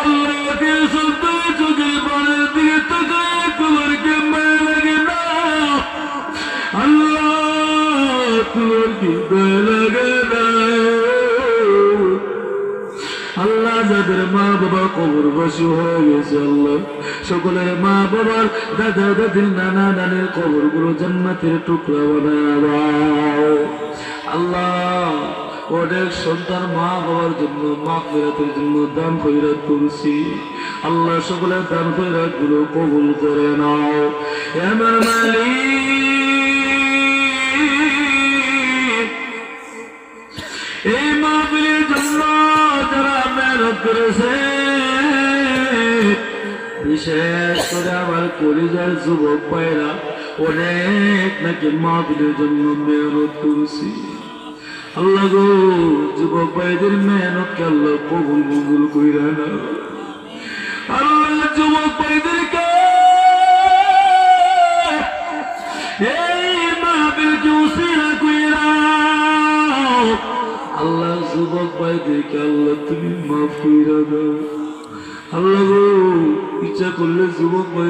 আল্লাহকে সন্তান চোখের পানের দিকে তাকায়, তোমার আল্লাহ, তোমার কি দয়া আল্লাহ, যাদের মা বাবা কবর বসু হয়ে গেছে, আল্লাহ, সকলের মা বাবার দাদা, দাদির, নানা নানির কবরগুলো জান্নাতের টুকরা বানাবা আল্লাহ অনেক সন্তান মা বাবার জন্য মা ফেরাতের জন্য দান ফেরাত করছি। আল্লাহ সকলে দান ফেরাতগুলো কবুল করে নাও। এ আমার মালিক। এই মাহফিলের জন্য যারা মেহনত করেছে, বিশেষ করে আমার কলিজার যুবক পায়রা অনেক নাকি মা মাহফিলের জন্য মেহনত করেছি। আল্লাহ গো, যুবক ভাইদের মেহনতকে আল্লাহ কবুল মঙ্গল কইরা না আল্লাহ যুবক ভাইদেরকে এই মাহফিল জুসিরা কইরা আল্লাহ যুবক ভাইদেরকে আল্লাহ তুমি মাফ কইরা দাও। আল্লাহ গো, ইচ্ছা করলে যুবক ভাই